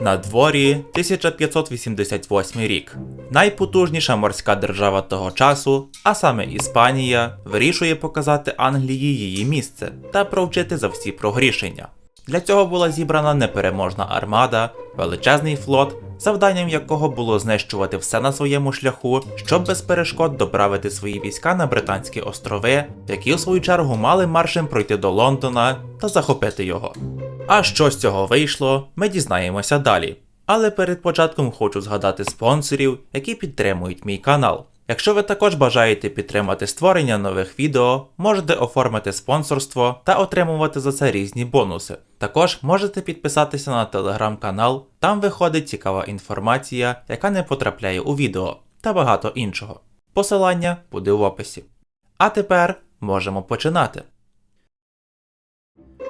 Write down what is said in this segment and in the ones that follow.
На дворі 1588 рік. Найпотужніша морська держава того часу, а саме Іспанія, вирішує показати Англії її місце та провчити за всі прогрішення. Для цього була зібрана непереможна армада, величезний флот, завданням якого було знищувати все на своєму шляху, щоб без перешкод доправити свої війська на Британські острови, які у свою чергу мали маршем пройти до Лондона та захопити його. А що з цього вийшло, ми дізнаємося далі. Але перед початком хочу згадати спонсорів, які підтримують мій канал. Якщо ви також бажаєте підтримати створення нових відео, можете оформити спонсорство та отримувати за це різні бонуси. Також можете підписатися на телеграм-канал, там виходить цікава інформація, яка не потрапляє у відео, та багато іншого. Посилання буде в описі. А тепер можемо починати.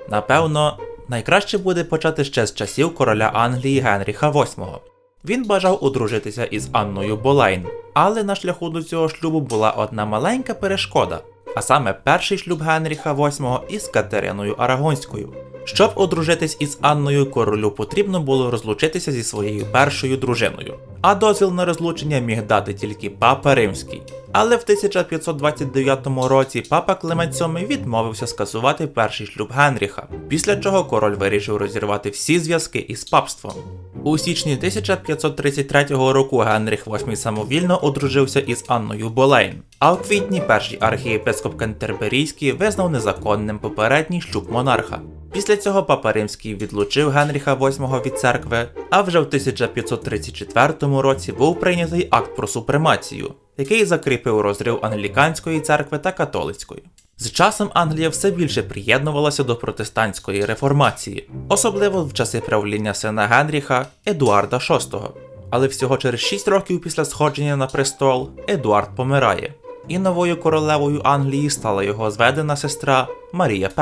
Напевно, найкраще буде почати ще з часів короля Англії Генріха VIII. Він бажав одружитися із Анною Болейн, але на шляху до цього шлюбу була одна маленька перешкода, а саме перший шлюб Генріха VIII із Катериною Арагонською. Щоб одружитись із Анною, королю потрібно було розлучитися зі своєю першою дружиною, а дозвіл на розлучення міг дати тільки папа римський. Але в 1529 році папа Климент VII відмовився скасувати перший шлюб Генріха, після чого король вирішив розірвати всі зв'язки із папством. У січні 1533 року Генріх VIII самовільно одружився із Анною Болейн, а у квітні перший архієпископ Кентерберійський визнав незаконним попередній шлюб монарха. Після цього папа Римський відлучив Генріха VIII від церкви, а вже в 1534 році був прийнятий акт про супремацію, який закріпив розрив англіканської церкви та католицької. З часом Англія все більше приєднувалася до протестантської реформації, особливо в часи правління сина Генріха Едуарда VI. Але всього через 6 років після сходження на престол Едуард помирає, і новою королевою Англії стала його зведена сестра Марія І.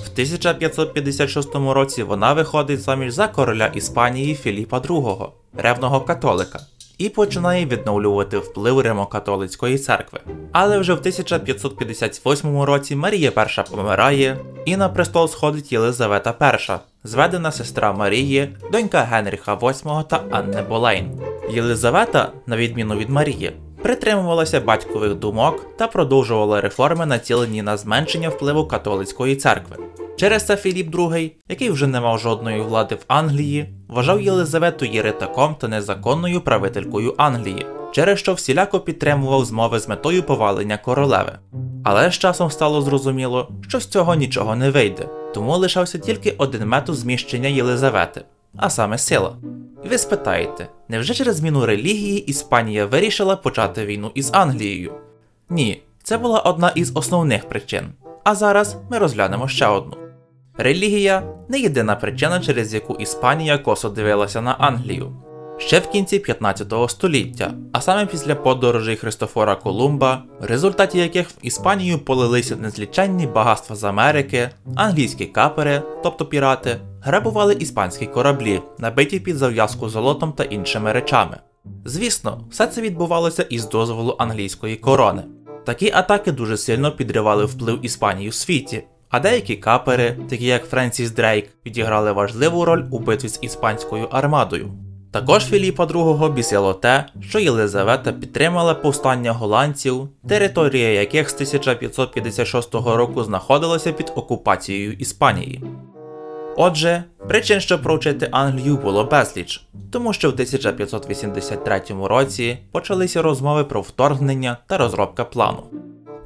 В 1556 році вона виходить заміж за короля Іспанії Філіпа II, ревного католика, і починає відновлювати вплив Римо-католицької церкви. Але вже в 1558 році Марія І помирає, і на престол сходить Єлизавета І, зведена сестра Марії, донька Генріха VIII та Анни Болейн. Єлизавета, на відміну від Марії, притримувалася батькових думок та продовжувала реформи, націлені на зменшення впливу католицької церкви. Через це Філіп II, який вже не мав жодної влади в Англії, вважав Єлизавету єретаком та незаконною правителькою Англії, через що всіляко підтримував змови з метою повалення королеви. Але з часом стало зрозуміло, що з цього нічого не вийде, тому лишався тільки один метод зміщення Єлизавети, а саме сила. Ви спитаєте, невже через зміну релігії Іспанія вирішила почати війну із Англією? Ні, це була одна із основних причин. А зараз ми розглянемо ще одну. Релігія не єдина причина, через яку Іспанія косо дивилася на Англію. Ще в кінці 15 століття, а саме після подорожей Христофора Колумба, в результаті яких в Іспанію полилися незліченні багатства з Америки, англійські капери, тобто пірати, грабували іспанські кораблі, набиті під зав'язку золотом та іншими речами. Звісно, все це відбувалося із дозволу англійської корони. Такі атаки дуже сильно підривали вплив Іспанії в світі, а деякі капери, такі як Френсіс Дрейк, відіграли важливу роль у битві з іспанською армадою. Також Філіпа II бісило те, що Єлизавета підтримала повстання голландців, територія яких з 1556 року знаходилася під окупацією Іспанії. Отже, причин, щоб провчити Англію було безліч, тому що в 1583 році почалися розмови про вторгнення та розробка плану.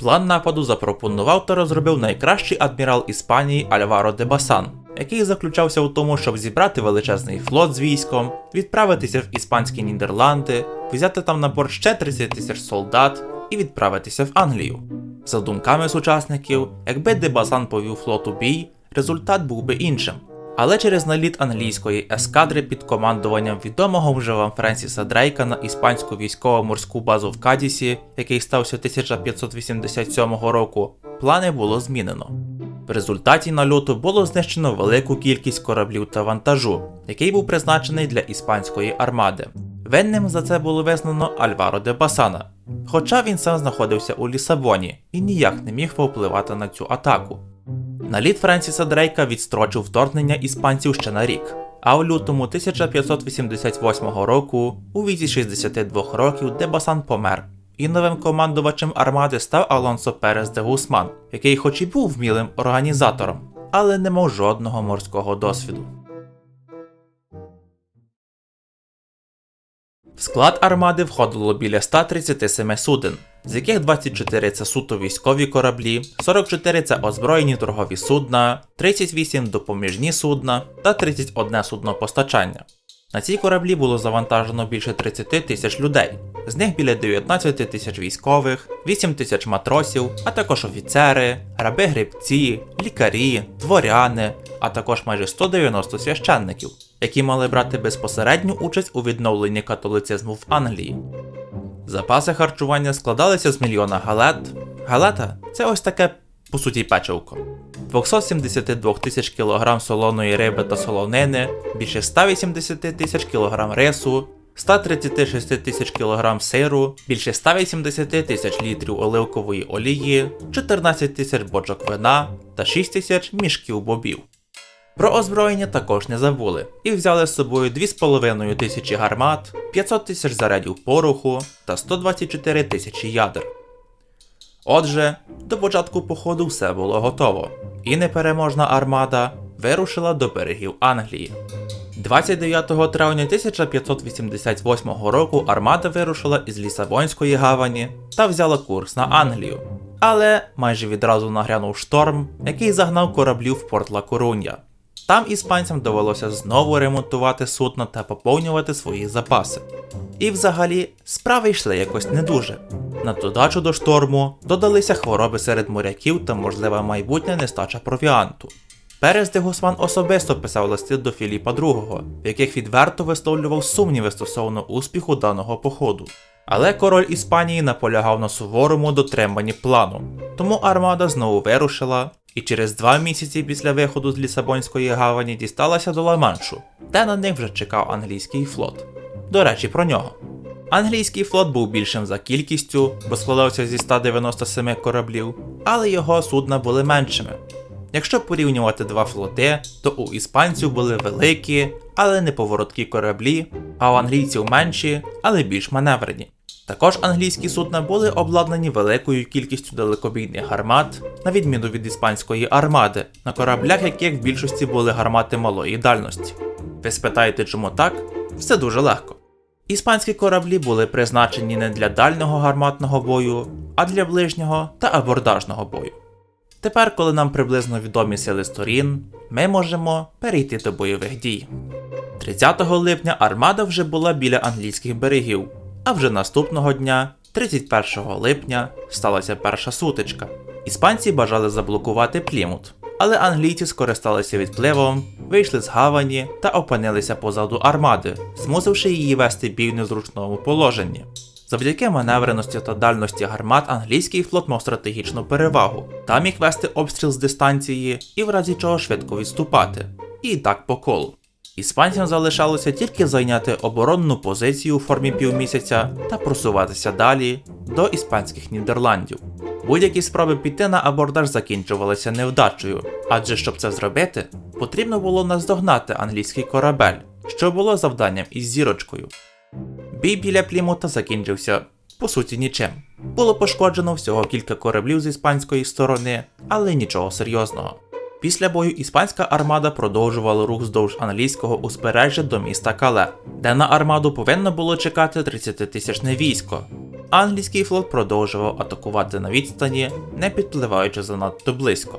План нападу запропонував та розробив найкращий адмірал Іспанії Альваро де Басан, який заключався у тому, щоб зібрати величезний флот з військом, відправитися в іспанські Нідерланди, взяти там на борт ще 30 тисяч солдат і відправитися в Англію. За думками сучасників, якби Дебасан повів флот у бій, результат був би іншим. Але через наліт англійської ескадри під командуванням відомого вже вам Френсіса Дрейка на іспанську військово-морську базу в Кадісі, який стався 1587 року, плани було змінено. В результаті нальоту було знищено велику кількість кораблів та вантажу, який був призначений для іспанської армади. Винним за це було визнано Альваро де Басана, хоча він сам знаходився у Лісабоні і ніяк не міг повпливати на цю атаку. Наліт Френсіса Дрейка відстрочив вторгнення іспанців ще на рік, А в лютому 1588 року, у віці 62 років, Дебасан помер. І новим командувачем армади став Алонсо Перес де Гусман, який хоч і був вмілим організатором, але не мав жодного морського досвіду. В склад армади входило біля 137 суден, з яких 24 це суто військові кораблі, 44 це озброєні торгові судна, 38 допоміжні судна та 31 судно постачання. На ці кораблі було завантажено більше 30 тисяч людей, з них біля 19 тисяч військових, 8 тисяч матросів, а також офіцери, раби-гребці, лікарі, дворяни, а також майже 190 священників, які мали брати безпосередню участь у відновленні католицизму в Англії. Запаси харчування складалися з мільйона галет. Галета це ось таке, по суті, печивко. 272 тисяч кілограм солоної риби та солонини, більше 180 тисяч кілограм рису, 136 тисяч кілограм сиру, більше 180 тисяч літрів оливкової олії, 14 тисяч бочок вина та 6 тисяч мішків бобів. Про озброєння також не забули і взяли з собою 2,5 тисячі гармат, 500 тисяч зарядів пороху та 124 тисячі ядер. Отже, до початку походу все було готово, і непереможна армада вирушила до берегів Англії. 29 травня 1588 року армада вирушила із Лісабонської гавані та взяла курс на Англію. Але майже відразу нагрянув шторм, який загнав кораблів в порт Ла Корунья. Там іспанцям довелося знову ремонтувати судно та поповнювати свої запаси. І взагалі справи йшли якось не дуже. На додачу до шторму додалися хвороби серед моряків та можлива майбутня нестача провіанту. Перес де Гусман особисто писав листи до Філіпа II, в яких відверто висловлював сумніви стосовно успіху даного походу. Але король Іспанії наполягав на суворому дотриманні плану, тому армада знову вирушила і через два місяці після виходу з Лісабонської гавані дісталася до Ла-Маншу, де на них вже чекав англійський флот. До речі, про нього. Англійський флот був більшим за кількістю, бо складався зі 197 кораблів, але його судна були меншими. Якщо порівнювати два флоти, то у іспанців були великі, але неповороткі кораблі, а у англійців менші, але більш маневрені. Також англійські судна були обладнані великою кількістю далекобійних гармат, на відміну від іспанської армади, на кораблях яких в більшості були гармати малої дальності. Ви спитаєте, чому так? Все дуже легко. Іспанські кораблі були призначені не для дальнього гарматного бою, а для ближнього та абордажного бою. Тепер, коли нам приблизно відомі сили сторін, ми можемо перейти до бойових дій. 30 липня армада вже була біля англійських берегів, а вже наступного дня, 31 липня, сталася перша сутичка. Іспанці бажали заблокувати Плімут, але англійці скористалися відпливом, вийшли з гавані та опинилися позаду армади, змусивши її вести бій в незручному положенні. Завдяки маневреності та дальності гармат англійський флот мав стратегічну перевагу та міг вести обстріл з дистанції і в разі чого швидко відступати. І так по колу. Іспанцям залишалося тільки зайняти оборонну позицію у формі півмісяця та просуватися далі до іспанських Нідерландів. Будь-які спроби піти на абордаж закінчувалися невдачею, адже щоб це зробити, потрібно було наздогнати англійський корабель, що було завданням із зірочкою. Бій біля Плімута закінчився по суті нічим. Було пошкоджено всього кілька кораблів з іспанської сторони, але нічого серйозного. Після бою іспанська армада продовжувала рух вздовж англійського узбережжя до міста Кале, де на армаду повинно було чекати 30-тисячне військо. Англійський флот продовжував атакувати на відстані, не підпливаючи занадто близько.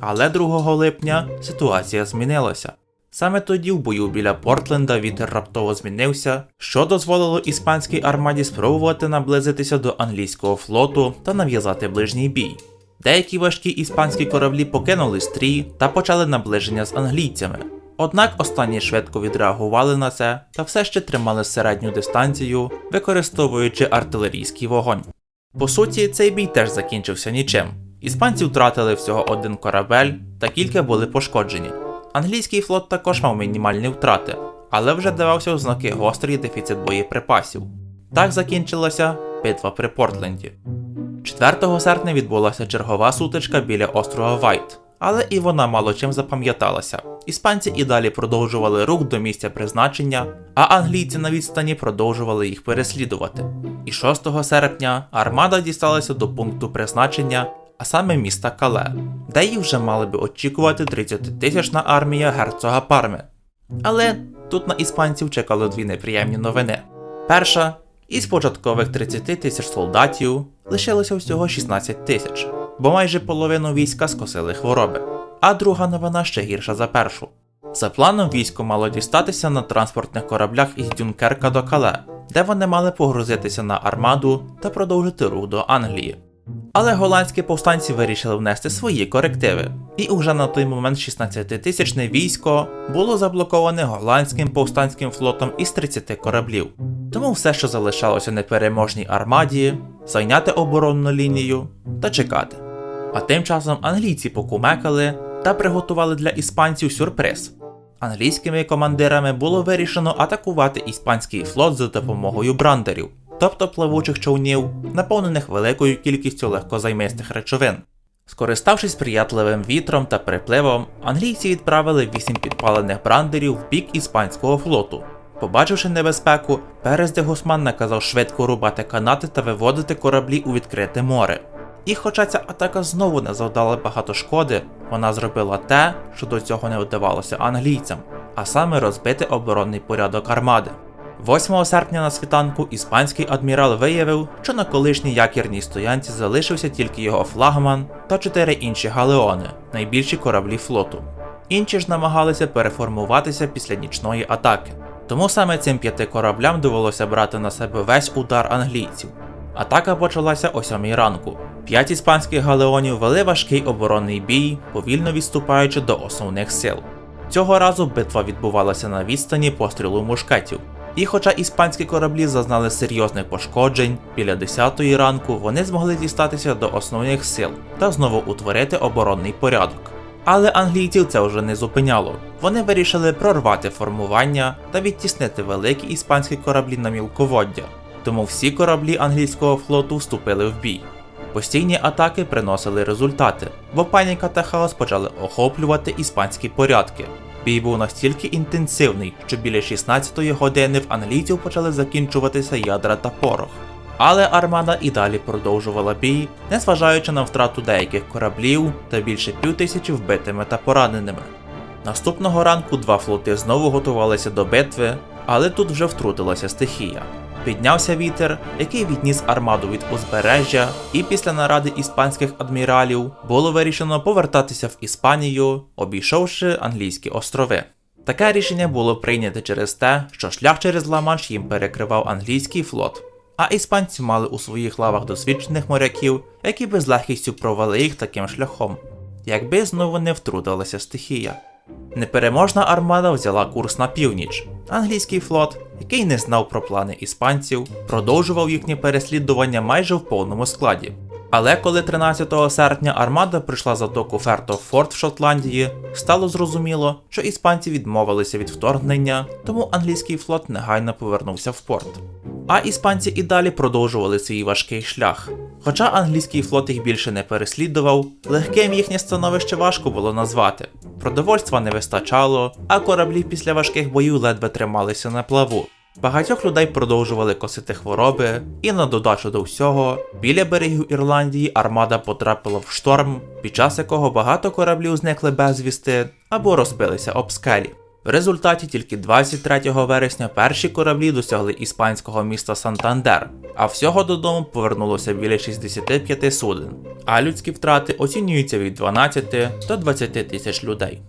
Але 2 липня ситуація змінилася. Саме тоді в бою біля Портленда вітер раптово змінився, що дозволило іспанській армаді спробувати наблизитися до англійського флоту та нав'язати ближній бій. Деякі важкі іспанські кораблі покинули стрій та почали наближення з англійцями. Однак останні швидко відреагували на це та все ще тримали середню дистанцію, використовуючи артилерійський вогонь. По суті, цей бій теж закінчився нічим. Іспанці втратили всього один корабель та кілька були пошкоджені. Англійський флот також мав мінімальні втрати, але вже давався ознаки гострий дефіцит боєприпасів. Так закінчилася битва при Портленді. 4 серпня відбулася чергова сутичка біля острова Вайт, але і вона мало чим запам'яталася. Іспанці і далі продовжували рух до місця призначення, а англійці на відстані продовжували їх переслідувати. І 6 серпня армада дісталася до пункту призначення, а саме міста Кале, де їх вже мали би очікувати 30-тисячна армія герцога Парми. Але тут на іспанців чекали дві неприємні новини. Перша із початкових 30 тисяч солдатів лишилося всього 16 тисяч, бо майже половину війська скосили хвороби. А друга новина ще гірша за першу. За планом військо мало дістатися на транспортних кораблях із Дюнкерка до Кале, де вони мали погрузитися на армаду та продовжити рух до Англії. Але голландські повстанці вирішили внести свої корективи, і уже на той момент 16-тисячне військо було заблоковане голландським повстанським флотом із 30 кораблів. Тому все, що залишалося непереможній армаді, зайняти оборонну лінію та чекати. А тим часом англійці покумекали та приготували для іспанців сюрприз. Англійськими командирами було вирішено атакувати іспанський флот за допомогою брандерів, тобто плавучих човнів, наповнених великою кількістю легкозаймистих речовин. Скориставшись приятливим вітром та припливом, англійці відправили вісім підпалених брандерів в бік іспанського флоту. Побачивши небезпеку, Перес де Гусман наказав швидко рубати канати та виводити кораблі у відкрите море. І хоча ця атака знову не завдала багато шкоди, вона зробила те, що до цього не вдавалося англійцям, а саме розбити оборонний порядок армади. 8 серпня на світанку іспанський адмірал виявив, що на колишній якірній стоянці залишився тільки його флагман та чотири інші галеони, найбільші кораблі флоту. Інші ж намагалися переформуватися після нічної атаки. Тому саме цим п'яти кораблям довелося брати на себе весь удар англійців. Атака почалася о 7 ранку. П'ять іспанських галеонів вели важкий оборонний бій, повільно відступаючи до основних сил. Цього разу битва відбувалася на відстані пострілу мушкетів. І хоча іспанські кораблі зазнали серйозних пошкоджень, біля 10-ї ранку вони змогли дістатися до основних сил та знову утворити оборонний порядок. Але англійців це вже не зупиняло. Вони вирішили прорвати формування та відтіснити великі іспанські кораблі на мілководдя. Тому всі кораблі англійського флоту вступили в бій. Постійні атаки приносили результати, бо паніка та хаос почали охоплювати іспанські порядки. Бій був настільки інтенсивний, що біля 16-ї години в англійців почали закінчуватися ядра та порох. Але армада і далі продовжувала бій, незважаючи на втрату деяких кораблів та більше півтисячі вбитими та пораненими. Наступного ранку два флоти знову готувалися до битви, але тут вже втрутилася стихія. Піднявся вітер, який відніс армаду від узбережжя, і після наради іспанських адміралів було вирішено повертатися в Іспанію, обійшовши англійські острови. Таке рішення було прийнято через те, що шлях через Ла-Манш їм перекривав англійський флот, а іспанці мали у своїх лавах досвідчених моряків, які би з легкістю провели їх таким шляхом, якби знову не втрутилася стихія. Непереможна армада взяла курс на північ. Англійський флот, який не знав про плани іспанців, продовжував їхнє переслідування майже в повному складі. Але коли 13 серпня армада прийшла за доку Ферто Форт в Шотландії, стало зрозуміло, що іспанці відмовилися від вторгнення, тому англійський флот негайно повернувся в порт. А іспанці і далі продовжували свій важкий шлях. Хоча англійський флот їх більше не переслідував, легким їхнє становище важко було назвати. Продовольства не вистачало, а кораблі після важких боїв ледве трималися на плаву. Багатьох людей продовжували косити хвороби, і на додачу до всього, біля берегів Ірландії армада потрапила в шторм, під час якого багато кораблів зникли безвісти або розбилися об скелі. В результаті тільки 23 вересня перші кораблі досягли іспанського міста Сантандер, а всього додому повернулося біля 65 суден, а людські втрати оцінюються від 12 до 20 тисяч людей.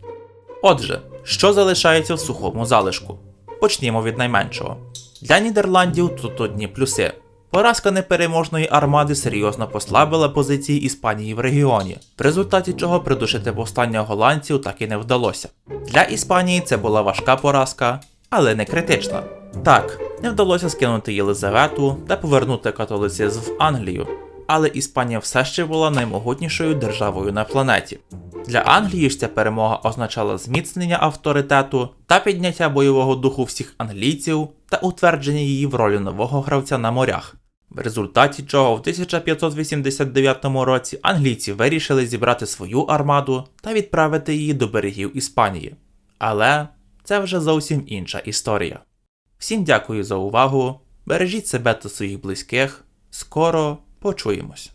Отже, що залишається в сухому залишку? Почнімо від найменшого. Для Нідерландів тут одні плюси. Поразка непереможної армади серйозно послабила позиції Іспанії в регіоні, в результаті чого придушити повстання голландців так і не вдалося. Для Іспанії це була важка поразка, але не критична. Так, не вдалося скинути Єлизавету та повернути католицизм в Англію, але Іспанія все ще була наймогутнішою державою на планеті. Для Англії ж ця перемога означала зміцнення авторитету та підняття бойового духу всіх англійців та утвердження її в ролі нового гравця на морях. В результаті чого в 1589 році англійці вирішили зібрати свою армаду та відправити її до берегів Іспанії. Але це вже зовсім інша історія. Всім дякую за увагу. Бережіть себе та своїх близьких. Скоро почуємось.